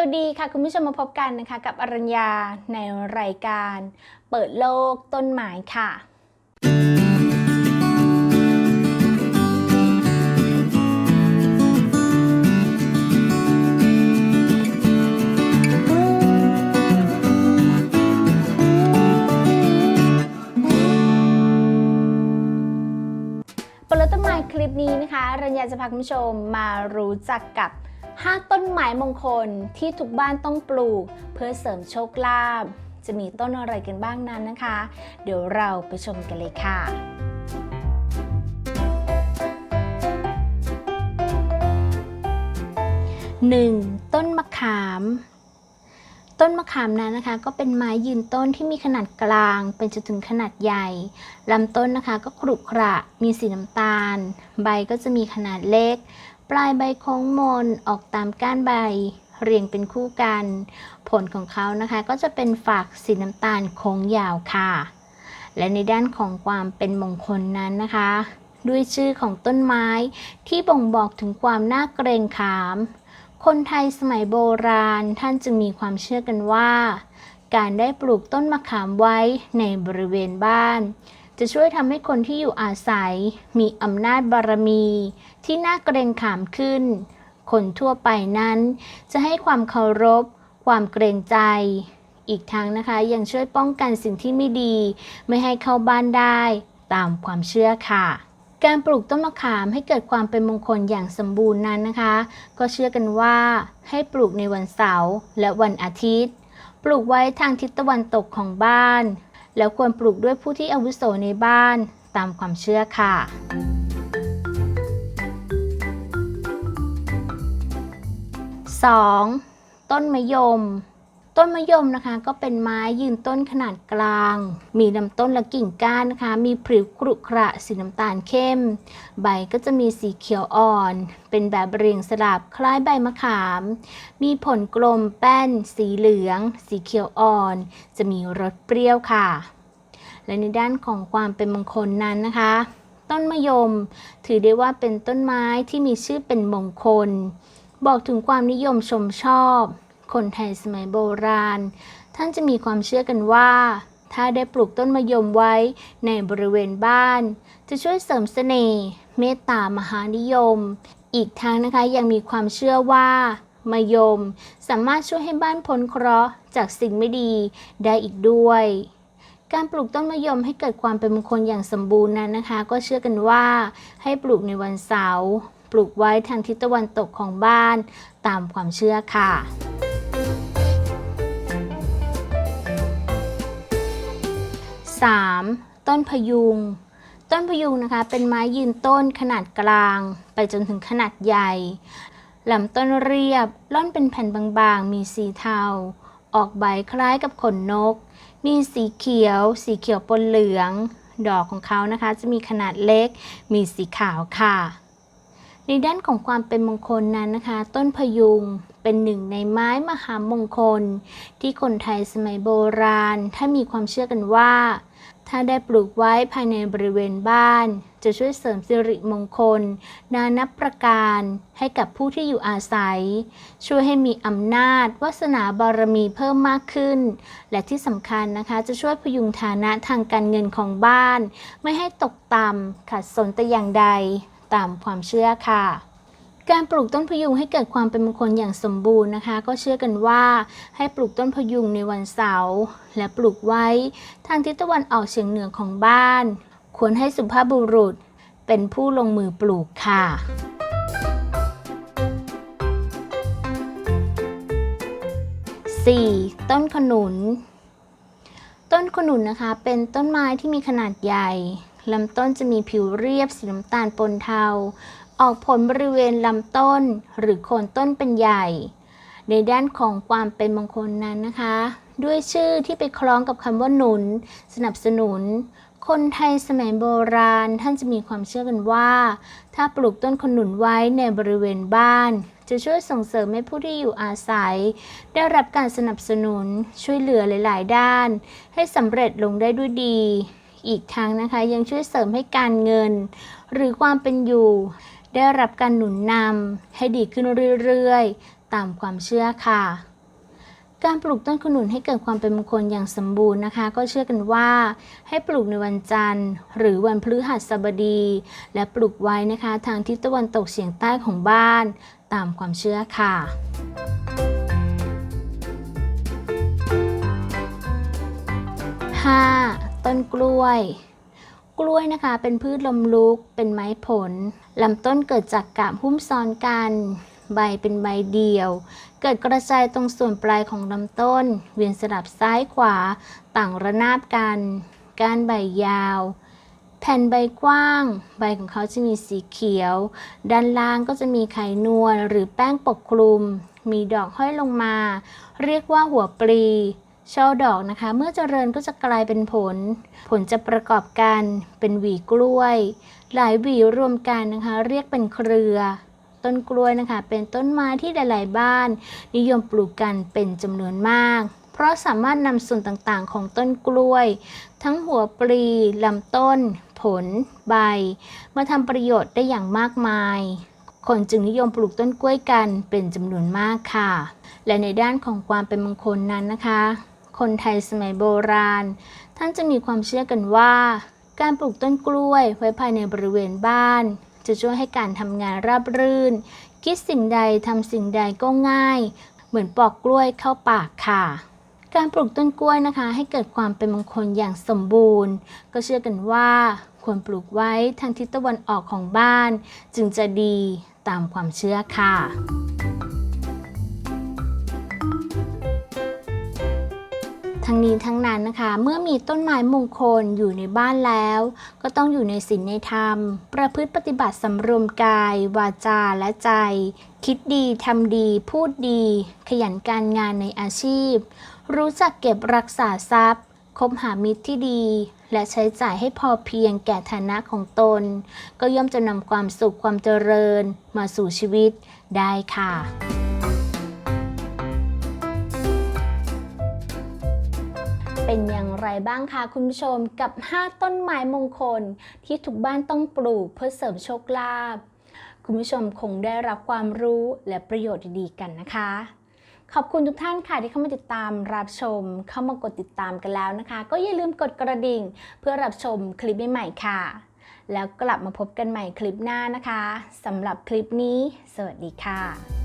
วัสดีค่ะ คุณผู้ชมมาพบกันนะคะ กับอรัญญาในรายการ เปิดโลกต้นไม้ค่ะ เปิดโลกต้นไม้คลิปนี้นะคะอรัญญาจะพาคุณผู้ชมมารู้จักกับ 5 ต้นไม้มงคลที่ทุกบ้านต้องปลูก เพื่อเสริมโชคลาภ จะมีต้นอะไรกันบ้างนั้นนะคะ เดี๋ยวเราไปชมกันเลยค่ะ 1. ต้นมะขาม ต้นมะขามนั้นนะคะ ก็เป็นไม้ยืนต้นที่มีขนาดกลางเป็นจนถึงขนาดใหญ่ลำต้นนะคะก็ขรุขระมีสีน้ำตาล ใบก็จะมีขนาดเล็ก ปลายใบโค้งมนออกตามก้านใบ เรียงเป็นคู่กัน ผลของเขานะคะก็จะเป็นฝักสีน้ำตาลโค้งยาวค่ะ และในด้านของความเป็นมงคลนั้นนะคะ ด้วยชื่อของต้นไม้ที่บ่งบอกถึงความน่าเกรงขาม คนไทยสมัยโบราณท่านจึงมีความเชื่อกันว่า การได้ปลูกต้นมะขามไว้ในบริเวณบ้าน จะช่วยทำให้คนที่อยู่อาศัย มีอำนาจบารมี ที่น่าเกรงขามขึ้น คนทั่วไปนั้น จะให้ความเคารพ ความเกรงใจ อีกทั้งนะคะยังช่วยป้องกันสิ่งที่ไม่ดี ไม่ให้เข้าบ้านได้ตามความเชื่อค่ะ การปลูกต้นมะขามให้เกิดความเป็นมงคลอย่างสมบูรณ์นั้นนะคะ ก็เชื่อกันว่าให้ปลูกในวันเสาร์และวันอาทิตย์ ปลูกไว้ทางทิศตะวันตกของบ้าน แล้วควรปลูกด้วยผู้ที่อาวุโสในบ้านตามความเชื่อค่ะสองต้นมะยม ต้นมะยมนะคะ ก็เป็นไม้ยืนต้นขนาดกลาง มีลำต้นและกิ่งก้านนะคะ มีผิวกรุขระสีน้ำตาลเข้ม ใบก็จะมีสีเขียวอ่อน เป็นแบบเรียงสลับคล้ายใบมะขาม มีผลกลมแป้น สีเหลือง สีเขียวอ่อน จะมีรสเปรี้ยวค่ะ และในด้านของความเป็นมงคลนั้นนะคะต้นมะยม ถือได้ว่าเป็นต้นไม้ที่มีชื่อเป็นมงคล บอกถึงความนิยมชมชอบ คนไทยสมัยโบราณ ท่านจะมีความเชื่อกันว่า ถ้าได้ปลูกต้นมะยมไว้ในบริเวณบ้าน จะช่วยเสริมเสน่ห์เมตตามหานิยม อีกทั้งนะคะยังมีความเชื่อว่ามะยม สามารถช่วยให้บ้านพ้นเคราะห์จากสิ่งไม่ดีได้อีกด้วย การปลูกต้นมะยมให้เกิดความเป็นมงคลอย่างสมบูรณ์นั้นนะคะ ก็เชื่อกันว่าให้ปลูกในวันเสาร์ปลูกไว้ทางทิศตะวันตกของบ้านตามความเชื่อค่ะ 3. ต้นพยุง ต้นพยุงนะคะเป็นไม้ยืนต้นขนาดกลาง ไปจนถึงขนาดใหญ่ลำต้นเรียบล่อนเป็นแผ่นบางๆ มีสีเทา ออกใบคล้ายกับขนนก มีสีเขียว สีเขียวปนเหลือง ดอกของเขานะคะ จะมีขนาดเล็ก มีสีขาวค่ะ ในด้านของความเป็นมงคลนั้นนะคะ ต้นพยุง เป็นหนึ่งในไม้มหามงคล ที่คนไทยสมัยโบราณ ถ้ามีความเชื่อกันว่า ถ้าได้ปลูกไว้ภายในบริเวณบ้าน จะช่วยเสริมสิริมงคล นานับประการให้กับผู้ที่อยู่อาศัย ช่วยให้มีอำนาจวาสนาบารมีเพิ่มมากขึ้น และที่สำคัญนะคะจะช่วยพยุงฐานะทางการเงินของบ้าน ไม่ให้ตกต่ำขัดสนแต่อย่างใดตามความเชื่อค่ะ การปลูกต้นพยุงให้เกิดความเป็นมงคลอย่างสมบูรณ์นะคะ ก็เชื่อกันว่าให้ปลูกต้นพยุงในวันเสาร์และปลูกไว้ทางทิศตะวันออกเฉียงเหนือของบ้าน ควรให้สุภาพบุรุษเป็นผู้ลงมือปลูกค่ะ 4. ต้นขนุน ต้นขนุนนะคะ เป็นต้นไม้ที่มีขนาดใหญ่ลำต้นจะมีผิวเรียบสีน้ำตาลปนเทา ออกผลบริเวณลำต้นหรือโคนต้นเป็นใหญ่ ในด้านของความเป็นมงคลนั้นนะคะ ด้วยชื่อที่ไปคล้องกับคำว่าหนุน สนับสนุน คนไทยสมัยโบราณท่านจะมีความเชื่อกันว่า ถ้าปลูกต้นขนุนไว้ในบริเวณบ้าน จะช่วยส่งเสริมให้ผู้ที่อยู่อาศัย ได้รับการสนับสนุนช่วยเหลือหลาย ๆ ด้าน ให้สำเร็จลงได้ด้วยดี อีกทั้งนะคะยังช่วยเสริมให้การเงิน หรือความเป็นอยู่ ได้รับการหนุนนำให้ดีขึ้นเรื่อยๆ ตามความเชื่อค่ะ การปลูกต้นขนุนให้เกิดความเป็นมงคลอย่างสมบูรณ์นะคะ ก็เชื่อกันว่า ให้ปลูกในวันจันทร์ หรือวันพฤหัสบดี และปลูกไว้นะคะทางทิศตะวันตกเฉียงใต้ของบ้าน ตามความเชื่อค่ะ 5. ต้นกล้วย กล้วยนะคะ เป็นพืชลมลุก เป็นไม้ผลลำต้นเกิดจากกาบหุ้มซ้อนกัน ใบเป็นใบเดี่ยว เกิดกระจายตรงส่วนปลายของลำต้น เวียนสลับซ้ายขวา ต่างระนาบกัน ก้านใบยาว แผ่นใบกว้าง ใบของเขาจะมีสีเขียว ด้านล่างก็จะมีไข่นวลหรือแป้งปกคลุม มีดอกห้อยลงมา เรียกว่าหัวปลี ช่อดอกนะคะ เมื่อเจริญก็จะกลายเป็นผล ผลจะประกอบกันเป็นหวีกล้วย หลายหวีรวมกันนะคะ เรียกเป็นเครือ ต้นกล้วยนะคะ เป็นต้นไม้ที่หลาย ๆ บ้าน นิยมปลูกกันเป็นจำนวนมาก เพราะสามารถนำส่วนต่างๆ ของต้นกล้วย ทั้งหัวปลีลำต้น ผล ใบ มาทำประโยชน์ได้อย่างมากมาย คนจึงนิยมปลูกต้นกล้วยกันเป็นจำนวนมากค่ะ และในด้านของความเป็นมงคลนั้นนะคะ คนไทยสมัยโบราณ ท่านจะมีความเชื่อกันว่า การปลูกต้นกล้วยไว้ภายในบริเวณบ้าน จะช่วยให้การทำงานราบรื่น คิดสิ่งใดทำสิ่งใดก็ง่าย เหมือนปอกกล้วยเข้าปากค่ะการปลูกต้นกล้วยนะคะ ให้เกิดความเป็นมงคลอย่างสมบูรณ์ ก็เชื่อกันว่าควรปลูกไว้ทางทิศตะวันออกของบ้าน จึงจะดี ตามความเชื่อค่ะทั้งนี้ทั้งนั้นนะคะ เมื่อมีต้นไม้มงคลอยู่ในบ้านแล้ว ก็ต้องอยู่ในศีลในธรรม ประพฤติปฏิบัติสำรวมกาย วาจาและใจ คิดดีทำดี พูดดี ขยันการงานในอาชีพ รู้จักเก็บรักษาทรัพย์ คบหามิตรที่ดี และใช้จ่ายให้พอเพียงแก่ฐานะของตน ก็ย่อมจะนำความสุขความเจริญมาสู่ชีวิตได้ค่ะเป็นอย่างไรบ้างคะคุณผู้ชมกับ 5 ต้นไม้มงคล ที่ทุกบ้านต้องปลูกเพื่อเสริมโชคลาภคุณผู้ชมคงได้รับความรู้และประโยชน์ดีๆกันนะคะ ขอบคุณทุกท่านค่ะที่เข้ามาติดตามรับชม เข้ามากดติดตามกันแล้วนะคะ ก็อย่าลืมกดกระดิ่ง เพื่อรับชมคลิปใหม่ๆค่ะ แล้วกลับมาพบกันใหม่คลิปหน้านะคะสำหรับคลิปนี้ สวัสดีค่ะ